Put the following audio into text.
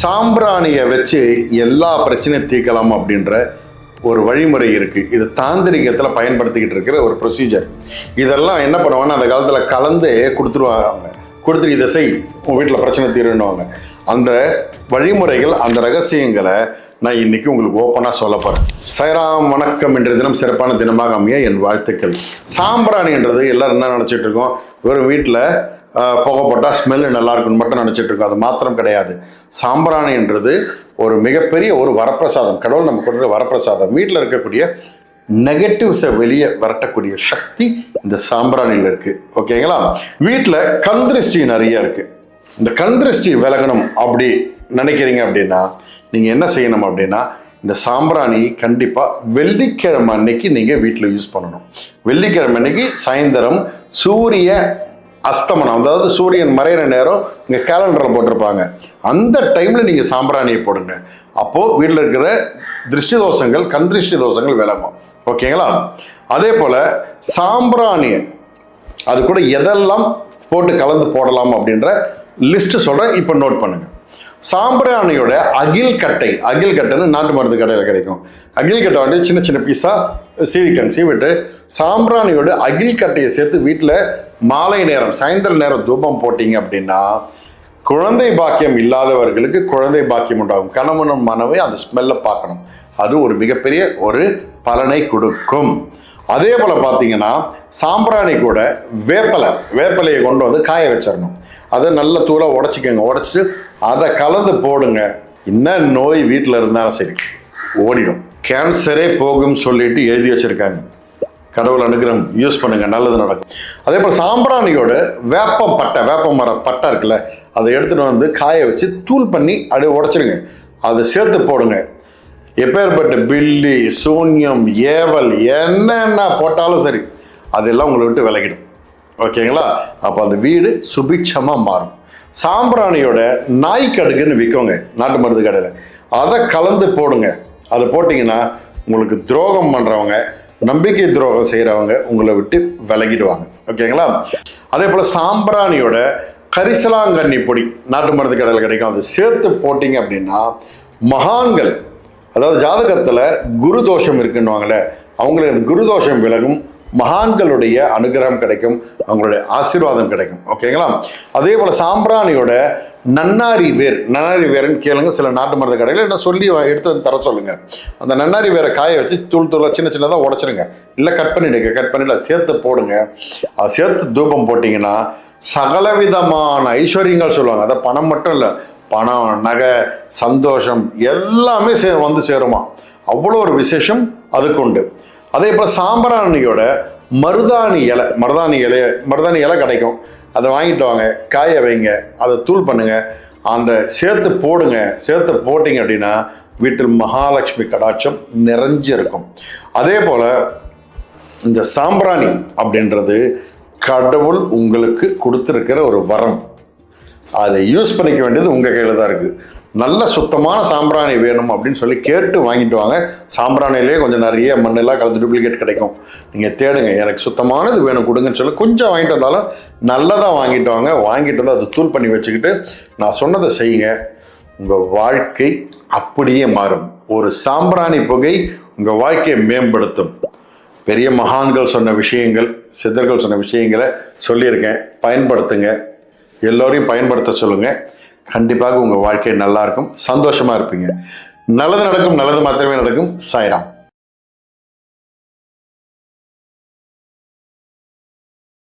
சாம்பிராணியை வச்சு எல்லா பிரச்சனையும் தீர்க்கலாம் அப்படின்ற ஒரு வழிமுறை இருக்கு. இது தாந்திரிகத்தில் பயன்படுத்திக்கிட்டு இருக்கிற ஒரு ப்ரொசீஜர் இதெல்லாம் என்ன பண்ணுவாங்கன்னா அந்த காலத்தில் கலந்து கொடுத்துருவாங்க கொடுத்துட்டு இதை செய் உன் வீட்டில் பிரச்சனை தீருன்னுவாங்க. அந்த வழிமுறைகள் அந்த ரகசியங்களை நான் இன்னைக்கு உங்களுக்கு ஓப்பனாக சொல்ல போகிறேன் சைராம் வணக்கம் என்ற தினம் சிறப்பான தினமாக அமைய என் வாழ்த்துக்கள். சாம்பிராணின்றது எல்லாரும் என்ன நினச்சிட்டு இருக்கோம்? வெறும் வீட்டில் புகை போட்டால் ஸ்மெல்லு நல்லா இருக்குன்னு மட்டும் நினச்சிட்டு இருக்கோம். அது மாத்திரம் கிடையாது. சாம்பிராணின்றது ஒரு மிகப்பெரிய ஒரு வரப்பிரசாதம். கடவுள் நம்ம கொடுக்குற வரப்பிரசாதம். வீட்டில் இருக்கக்கூடிய நெகட்டிவ்ஸை வெளியே விரட்டக்கூடிய சக்தி இந்த சாம்பிராணியில் இருக்குது ஓகேங்களா வீட்டில் கந்திருஷ்டி நிறைய இருக்குது இந்த கந்திருஷ்டி விலகணும் அப்படி நினைக்கிறீங்க அப்படின்னா நீங்கள் என்ன செய்யணும் அப்படின்னா இந்த சாம்பிராணி கண்டிப்பாக வெள்ளிக்கிழமை அன்னைக்கு நீங்கள் வீட்டில் யூஸ் பண்ணணும். வெள்ளிக்கிழமை அன்னைக்கு சாயந்தரம் சூரிய அஸ்தமனம் அதாவது சூரியன் மறையிற நேரம் இங்கே கேலண்டரில் போட்டிருப்பாங்க. அந்த டைமில் நீங்கள் சாம்பிராணியை போடுங்க. அப்போது வீட்டில் இருக்கிற திருஷ்டி தோஷங்கள் கண் திருஷ்டி தோஷங்கள் விளங்கும் ஓகேங்களா அதே போல் சாம்பிராணியை அது கூட எதெல்லாம் போட்டு கலந்து போடலாம் அப்படின்ற லிஸ்ட்டு சொல்கிறேன் இப்போ நோட் பண்ணுங்கள் சாம்பிராணியோட அகில் கட்டை. அகில் கட்டைன்னு நாட்டு மருந்து கடையில் கிடைக்கும். அகில் கட்டை வந்து சின்ன சின்ன பீஸாக சீவிக்கங்க சீவிட்டு சாம்பிராணியோட அகில் கட்டையை சேர்த்து வீட்டில் மாலை நேரம் சாயந்தர நேரம் தூபம் போட்டீங்க அப்படின்னா குழந்தை பாக்கியம் இல்லாதவர்களுக்கு குழந்தை பாக்கியம் உண்டாகும். கணவனும் மனவை அந்த ஸ்மெல்லை பார்க்கணும். அது ஒரு மிகப்பெரிய ஒரு பலனை கொடுக்கும். அதே போல் பார்த்தீங்கன்னா சாம்பிராணி கூட வேப்பலை வேப்பலையை கொண்டு வந்து காய வச்சிடணும். அதை நல்ல தூளாக உடச்சிக்கோங்க. உடச்சிட்டு அதை கலந்து போடுங்க. என்ன நோய் வீட்டில் இருந்தாலும் சரி ஓடிடும். கேன்சரே போகும் சொல்லிட்டு எழுதி வச்சுருக்காங்க. கடவுள் அனுகிரகம் யூஸ் பண்ணுங்க. நல்லது நடக்கும். அதே போல் சாம்பிராணியோட வேப்பம் பட்டை வேப்ப மர பட்டை இருக்குல்ல அதை எடுத்துகிட்டு வந்து காய வச்சு தூள் பண்ணி அப்படியே உடைச்சிருங்க அதை சேர்த்து போடுங்க. எப்பேற்பட்ட பில்லி சூன்யம் ஏவல் என்னென்ன போட்டாலும் சரி அதெல்லாம் உங்களை விட்டு விலகிடும். ஓகேங்களா? அப்போ அந்த வீடு சுபிட்சமாக மாறும். சாம்பிராணியோட நாய்க்கடுகுன்னு விற்கோங்க நாட்டு மருந்து கடையில். அதை கலந்து போடுங்க. அதை போட்டிங்கன்னா உங்களுக்கு துரோகம் பண்ணுறவங்க நம்பிக்கை துரோகம் செய்கிறவங்க உங்களை விட்டு விலகிடுவாங்க. ஓகேங்களா? அதே போல் சாம்பிராணியோட கரிசலாங்கண்ணி பொடி நாட்டு மருந்து கடையில் கிடைக்கும். அது சேர்த்து போட்டிங்க அப்படின்னா மகான்கள் அதாவது ஜாதகத்தில் குரு தோஷம் இருக்குன்னுவாங்களே அவங்களுக்கு அந்த குரு தோஷம் விலகும் மகான்களுடைய அனுகிரகம் கிடைக்கும் அவங்களுடைய ஆசீர்வாதம் கிடைக்கும். ஓகேங்களா? அதே போல் சாம்பிராணியோட நன்னாரி வேர் நன்னாரி வேர்னு கேளுங்க சில நாட்டு மருந்து கடையில் என்ன சொல்லி எடுத்து வந்து தர சொல்லுங்க. அந்த நன்னாரி வேரை காய வச்சு தூள் தூளாக சின்ன சின்னதாக உடச்சிருங்க. இல்லை கட் பண்ணிடுங்க கட் பண்ணிட்டு சேர்த்து போடுங்க. அதை சேர்த்து தூபம் போட்டிங்கன்னா சகலவிதமான ஐஸ்வர்யங்கள் சொல்லுவாங்க. அதை பணம் மட்டும் இல்லை பணம் நகை சந்தோஷம் எல்லாமே சே வந்து சேருமா. அவ்வளோ ஒரு விசேஷம் அதுக்கு உண்டு. அதே போல் சாம்பிராணியோட மருதாணி இலை மருதாணி இலைய மருதாணி இலை கிடைக்கும். அதை வாங்கிட்டு வாங்க காய வைங்க அதை தூள் பண்ணுங்கள் அந்த சேர்த்து போடுங்க சேர்த்து போட்டிங்க அப்படின்னா வீட்டில் மகாலட்சுமி கடாட்சம் நிறைஞ்சு இருக்கும் அதே போல் இந்த சாம்பிராணி அப்படின்றது கடவுள் உங்களுக்கு கொடுத்துருக்கிற ஒரு வரம். அதை யூஸ் பண்ணிக்க வேண்டியது உங்கள் கையில் தான் இருக்குது நல்ல சுத்தமான சாம்பிராணி வேணும் அப்படின்னு சொல்லி கேட்டு வாங்கிட்டு வாங்க. சாம்பிராணிலேயே கொஞ்சம் நிறைய மண்ணெல்லாம் கலந்து டூப்ளிகேட் கிடைக்கும். நீங்கள் தேடுங்க. எனக்கு சுத்தமானது வேணும் கொடுங்கன்னு சொல்லி கொஞ்சம் வாங்கிட்டு வந்தாலும் நல்லதாக வாங்கிட்டு வாங்க. வாங்கிட்டு வந்து அதை தூள் பண்ணி வச்சுக்கிட்டு நான் சொன்னதை செய்யுங்க. உங்கள் வாழ்க்கை அப்படியே மாறும். ஒரு சாம்பிராணி புகை உங்கள் வாழ்க்கையை மேம்படுத்தும். பெரிய மகான்கள் சொன்ன விஷயங்கள் சித்தர்கள் சொன்ன விஷயங்களை சொல்லியிருக்கேன். பயன்படுத்துங்க. எல்லோரையும் பயன்படுத்த சொல்லுங்க. கண்டிப்பாக உங்கள் வாழ்க்கை நல்லா இருக்கும் சந்தோஷமா இருப்பீங்க. நல்லது நடக்கும் நல்லது மாத்திரமே நடக்கும். சாய்ராம்.